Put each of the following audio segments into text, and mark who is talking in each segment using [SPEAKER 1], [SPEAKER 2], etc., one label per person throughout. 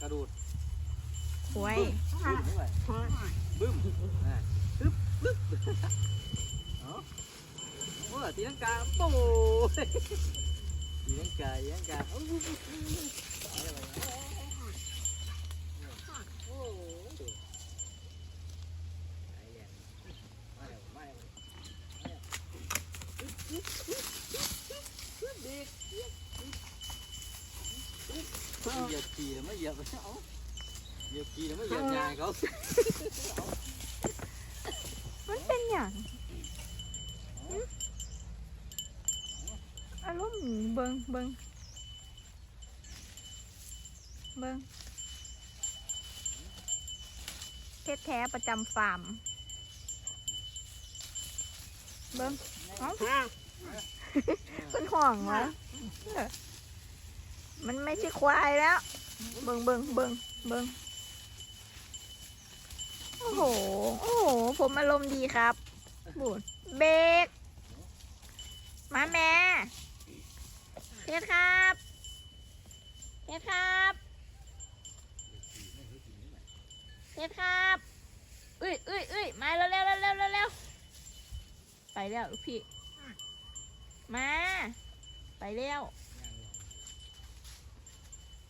[SPEAKER 1] กระโดด
[SPEAKER 2] ควาย
[SPEAKER 1] บึ้มด้วยบึ้มอ่าปึ๊บปึ๊บเอาโอ้ตีลังกาโป้ตีลังกาตีลังกาโอ้โหโอ้โหไปแล้วมาแล้วมาแล้วมาแล้วปึ๊บปึ๊บปึ๊บปึ๊บเด็ก เหยียบขี่แล้วไม่เหยียบเอาเหยียบขี่แล้วไม่เหยียบยางเขา
[SPEAKER 2] มันเป็นอย่างอารมณ์เบิงเบิงเบิงเพชรแท้ประจำฟาร์มเบิงเอ้ามันห่วงวะ มันไม่ใช่ควายแล้ว เบิงเบิงเบิงเบิงโอ้โห โอ้โห ผมอารมณ์ดีครับบูดเบรกมาแม่เพชรครับเพชรครับเพชรครับเอ้ยเอ้ยเอ้ยมาเร็วเร็วเร็วเร็วเร็วเร็วไปแล้วพี่ มา ไปแล้ว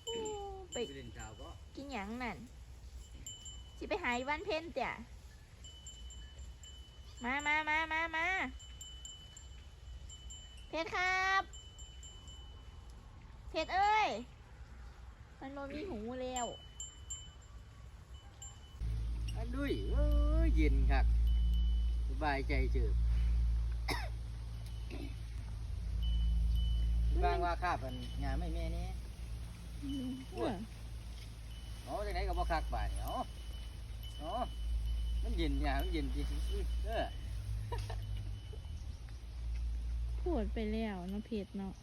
[SPEAKER 2] อู้ไป
[SPEAKER 1] ไป เล่นข่าวก็
[SPEAKER 2] กินหยังนั่นสิไปหายวันเพ็ญจ้ะมามามามามาเพชรครับ เพชรเอ้ย มันโมมีหูแล้ว
[SPEAKER 1] อันดุยเอ้ยเย็นครับสบายใจเจอบางว่าข้าเป็นงานไม่แม่นี่อ้วน โอ้จังไหนก็บ่คักบ่าดนี่เนาะเนาะมันเย็นงานมันเย็นจริงเออ
[SPEAKER 2] พูดไปแล้วเนาะเพชรเนาะ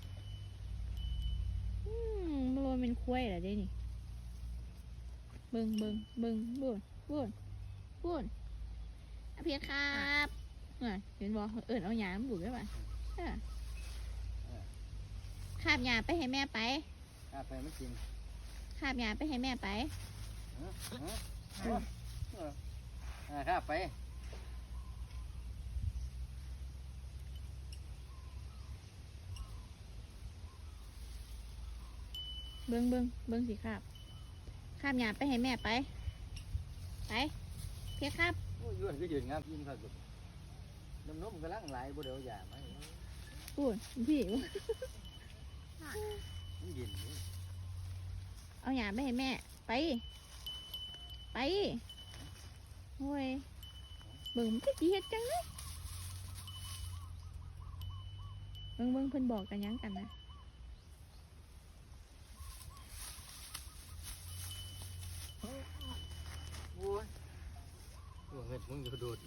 [SPEAKER 2] อืมมันโรเป็นคุ้ยเหรอเด้นี่ เบิงเบิงเบิงบุญบุญบุญอะเพชรครับเออเห็นบอกเอิญเอาหยามบุญได้ป่ะเออคาบหยาไปให้แม่ไป
[SPEAKER 1] ข้าไปมันกิน
[SPEAKER 2] คาบหยาไปให้แม่ไป
[SPEAKER 1] เออเออเออเอออ่าข้าไป
[SPEAKER 2] เบิงเบิงเบิงสิครับคาบหยาไปให้แม่ไป ไป เพชรครับ
[SPEAKER 1] โอ้ยย้วนก็ยืนงามยิ้มครับลูกน้ำนมกำลังไหลบ่เดี๋ยวอย่ามา
[SPEAKER 2] พูดพี่
[SPEAKER 1] มันเย็นนี่
[SPEAKER 2] เอาหยาไปให้แม่ ไป ไปโอ้ยเบิ่งมันก็สิเฮ็ดจังเลยเบิ่งเบิ่งเพิ่นบอกกันหยังกันนะ
[SPEAKER 1] โอ้ยโอ้ยมึงจะกระโดด